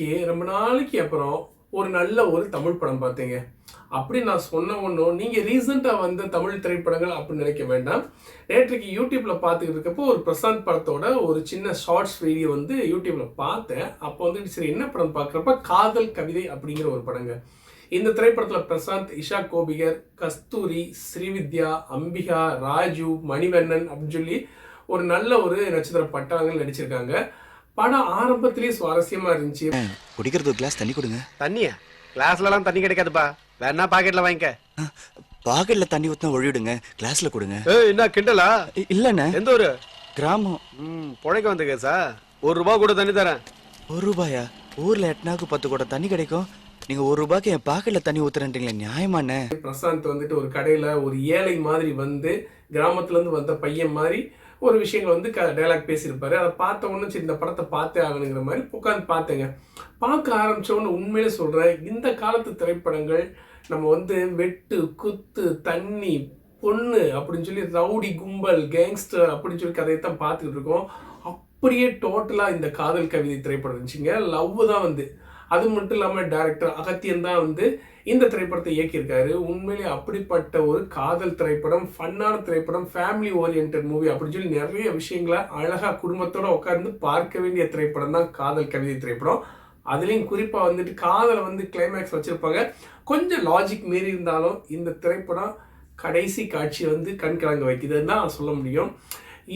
நாளைக்கு ரொம்ப நாளைக்கு அப்புறம் ஒரு நல்ல ஒரு தமிழ் படம் பார்த்தீங்க. அப்படி நான் சொன்ன ஒன்றும் நீங்கள் ரீசெண்டாக வந்த தமிழ் திரைப்படங்கள் அப்படின்னு நினைக்க வேண்டாம். நேற்றுக்கு யூடியூப்பில் பார்த்துக்கிட்டு இருக்கப்போ ஒரு பிரசாந்த் படத்தோட ஒரு சின்ன ஷார்ட்ஸ் வீடியோ வந்து யூடியூப்பில் பார்த்தேன். அப்போ வந்து சரி என்ன படம் பார்க்குறப்ப காதல் கவிதை அப்படிங்கிற ஒரு படங்க. இந்த திரைப்படத்தில் பிரசாந்த் இஷா கோபிகர் கஸ்தூரி ஸ்ரீவித்யா அம்பிகா ராஜு மணிவண்ணன் அப்படின்னு சொல்லி ஒரு நல்ல ஒரு நட்சத்திர பட்டாளங்கள் நடிச்சிருக்காங்க. படம் ஆரம்பத்திலேயே சுவாரஸ்யமா இருந்துச்சு. குடிக்கிறது ஒரு கிளாஸ் தண்ணி கொடுங்க. தண்ணியா? கிளாஸ்லலாம் தண்ணி கிடைக்காதுப்பா. வேணா பாக்கெட்ல வாங்கிக்க. பாக்கெட்ல தண்ணி ஊத்தினா ஒழிவிடுங்க. கிளாஸ்ல கொடுங்க. ஏய் என்ன கிண்டலா? இல்லண்ணே. எந்த ஊரு? கிராமம். ம் புழைக்க வந்த கேசா ஒரு ரூபா கூட தண்ணி தரேன். ஒரு ரூபாயா? ஊர்ல எட்டனாக்கு பத்து கூட தண்ணி கிடைக்கும். நீங்க ஒரு ரூபாய்க்கு என் பாக்கெட்ல தண்ணி ஊத்துறேன்றீங்களே நியாயமாண்ணே. பிரசாந்த் வந்துட்டு ஒரு கடையில ஒரு ஏழை மாதிரி வந்து கிராமத்துல இருந்து வந்த பையன் மாதிரி ஒரு விஷயங்கள் வந்து க டைலாக் பேசியிருப்பாரு. அதை பார்த்த உடனே சரி இந்த படத்தை பார்த்தே ஆகணுங்கிற மாதிரி உட்காந்து பார்த்தேங்க. பார்க்க ஆரம்பித்தோன்னு உண்மையிலே சொல்கிறேன் இந்த காலத்து திரைப்படங்கள் நம்ம வந்து வெட்டு குத்து தண்ணி பொண்ணு அப்படின்னு சொல்லி ரவுடி கும்பல் கேங்ஸ்டர் அப்படின்னு சொல்லி கதையை தான் பார்த்துக்கிட்டு இருக்கோம். அப்படியே டோட்டலாக இந்த காதல் கவிதை திரைப்படம் இருந்துச்சுங்க. லவ் தான் வந்து. அது மட்டும் இல்லாமல் டேரக்டர் அகத்தியன் தான் வந்து இந்த திரைப்படத்தை இயக்கியிருக்காரு. உண்மையிலே அப்படிப்பட்ட ஒரு காதல் திரைப்படம் ஃபன்னான திரைப்படம் ஃபேமிலி ஓரியன்ட் மூவி அப்படின்னு சொல்லி நிறைய விஷயங்களை அழகாக குடும்பத்தோட உட்கார்ந்து பார்க்க வேண்டிய திரைப்படம் தான் காதல் கவிதை திரைப்படம். அதுலேயும் குறிப்பாக வந்துட்டு காதலை வந்து கிளைமேக்ஸ் வச்சுருப்பாங்க. கொஞ்சம் லாஜிக் மீறி இருந்தாலும் இந்த திரைப்படம் கடைசி காட்சி வந்து கண் கலங்க வைக்குதுன்னு தான் சொல்ல முடியும்.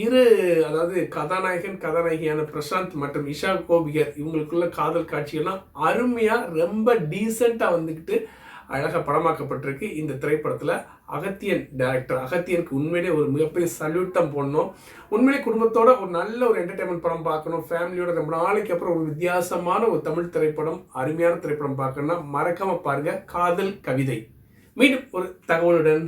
இரு அதாவது கதாநாயகன் கதாநாயகியான பிரசாந்த் மற்றும் இஷா கோபிகர் இவங்களுக்குள்ள காதல் காட்சியெல்லாம் அருமையாக ரொம்ப டீசெண்டாக வந்துக்கிட்டு அழகாக படமாக்கப்பட்டிருக்கு. இந்த திரைப்படத்தில் அகத்தியன் டேரக்டர் அகத்தியனுக்கு உண்மையிலே ஒரு மிகப்பெரிய சல்யூட் தான் போடணும். உண்மையிலே குடும்பத்தோட ஒரு நல்ல ஒரு என்டர்டைன்மெண்ட் படம் பார்க்கணும். ஃபேமிலியோட ரொம்ப நாளைக்கு அப்புறம் ஒரு வித்தியாசமான ஒரு தமிழ் திரைப்படம் அருமையான திரைப்படம் பார்க்கணும்னா மறக்காமல் பாருங்க. காதல் கவிதை. மீண்டும் ஒரு தகவலுடன்